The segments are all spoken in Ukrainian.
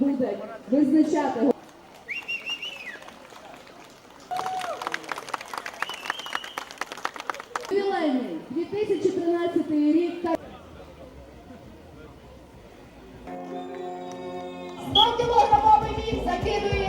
Буде визначати. Ювілейний 2013 рік. Сподіваємо, мовий він закидує.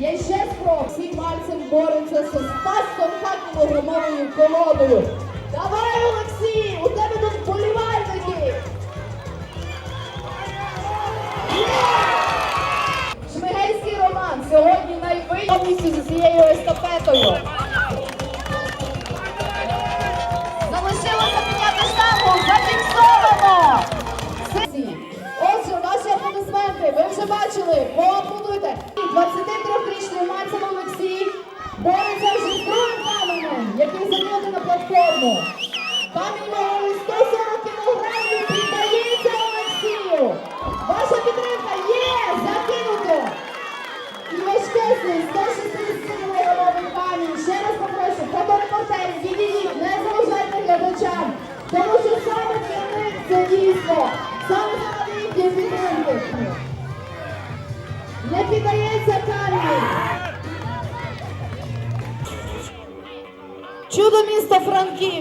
Є ще спроб. Всі пальцем бореться з 140 кілограмовою колодою. Давай, Олексій, у тебе тут вболівальники. Шмигельський Роман сьогодні найвищий з цією естафетою. Аплодисменти, ви вже бачили, поаплодуйте. 23-річний Мальцев Олексій бореться з другим каменем, який закинути на платформу. Камінь піддається камінь. Чудо міста Франківськ.